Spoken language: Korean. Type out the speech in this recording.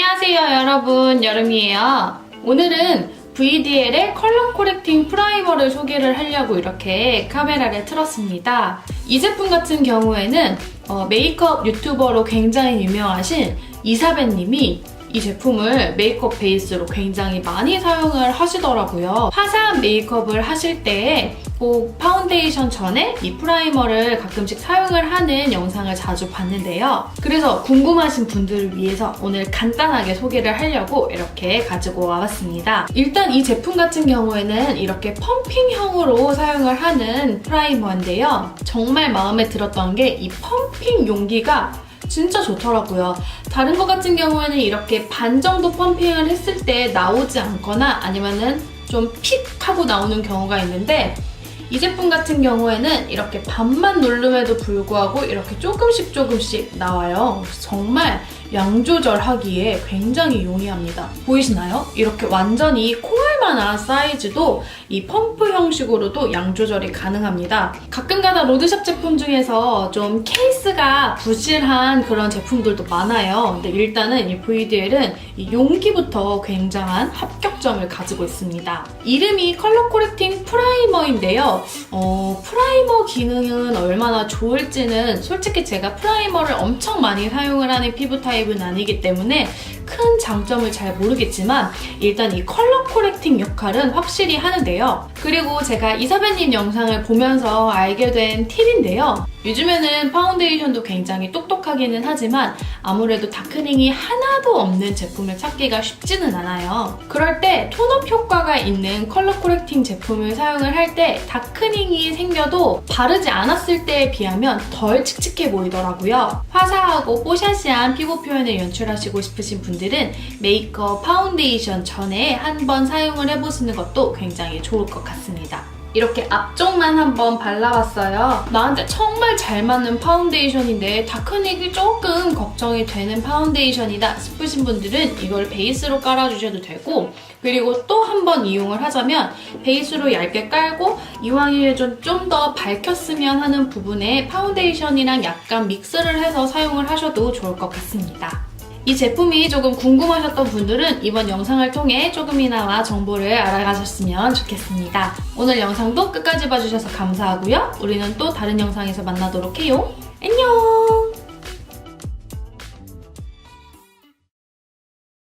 안녕하세요 여러분. 여름이에요. 오늘은 VDL의 컬러 코렉팅 프라이머를 소개를 하려고 이렇게 카메라를 틀었습니다. 이 제품 같은 경우에는 어, 메이크업 유튜버로 굉장히 유명하신 이사벤님이 이 제품을 메이크업 베이스로 굉장히 많이 사용을 하시더라고요. 화사한 메이크업을 하실 때에 꼭 파운데이션 전에 이 프라이머를 가끔씩 사용을 하는 영상을 자주 봤는데요. 그래서 궁금하신 분들을 위해서 오늘 간단하게 소개를 하려고 이렇게 가지고 와봤습니다. 일단 이 제품 같은 경우에는 이렇게 펌핑형으로 사용을 하는 프라이머인데요. 정말 마음에 들었던 게 이 펌핑 용기가 진짜 좋더라고요. 다른 거 같은 경우에는 이렇게 반 정도 펌핑을 했을 때 나오지 않거나 아니면은 좀 픽 하고 나오는 경우가 있는데 이 제품 같은 경우에는 이렇게 반만 누름에도 불구하고 이렇게 조금씩 조금씩 나와요. 정말 양 조절하기에 굉장히 용이합니다. 보이시나요? 이렇게 완전히 콩알 만한 사이즈도 이 펌프 형식으로도 양 조절이 가능합니다. 가끔가다 로드샵 제품 중에서 좀 케이스가 부실한 그런 제품들도 많아요. 근데 일단은 이 VDL은 이 용기부터 굉장한 합격점을 가지고 있습니다. 이름이 컬러 코렉팅 프라이머인데요. 어, 프라이머 기능은 얼마나 좋을지는 솔직히 제가 프라이머를 엄청 많이 사용을 하는 피부 타입은 아니기 때문에 큰 장점을 잘 모르겠지만 일단 이 컬러 코렉팅 역할은 확실히 하는데요. 그리고 제가 이사배님 영상을 보면서 알게 된 팁인데요. 요즘에는 파운데이션도 굉장히 똑똑하기는 하지만 아무래도 다크닝이 하나도 없는 제품을 찾기가 쉽지는 않아요. 그럴 때 톤업 효과가 있는 컬러 코렉팅 제품을 사용을 할 때 다크닝이 생겨도 바르지 않았을 때에 비하면 덜 칙칙해 보이더라고요. 화사하고 뽀샤시한 피부 표현을 연출하시고 싶으신 분들 은 메이크업 파운데이션 전에 한번 사용을 해보시는 것도 굉장히 좋을 것 같습니다. 이렇게 앞쪽만 한번 발라봤어요. 나한테 정말 잘 맞는 파운데이션인데 다크닉이 조금 걱정이 되는 파운데이션이다 싶으신 분들은 이걸 베이스로 깔아주셔도 되고 그리고 또 한 번 이용을 하자면 베이스로 얇게 깔고 이왕에 좀더 밝혔으면 하는 부분에 파운데이션이랑 약간 믹스를 해서 사용을 하셔도 좋을 것 같습니다. 이 제품이 조금 궁금하셨던 분들은 이번 영상을 통해 조금이나마 정보를 알아가셨으면 좋겠습니다. 오늘 영상도 끝까지 봐주셔서 감사하고요. 우리는 또 다른 영상에서 만나도록 해요. 안녕!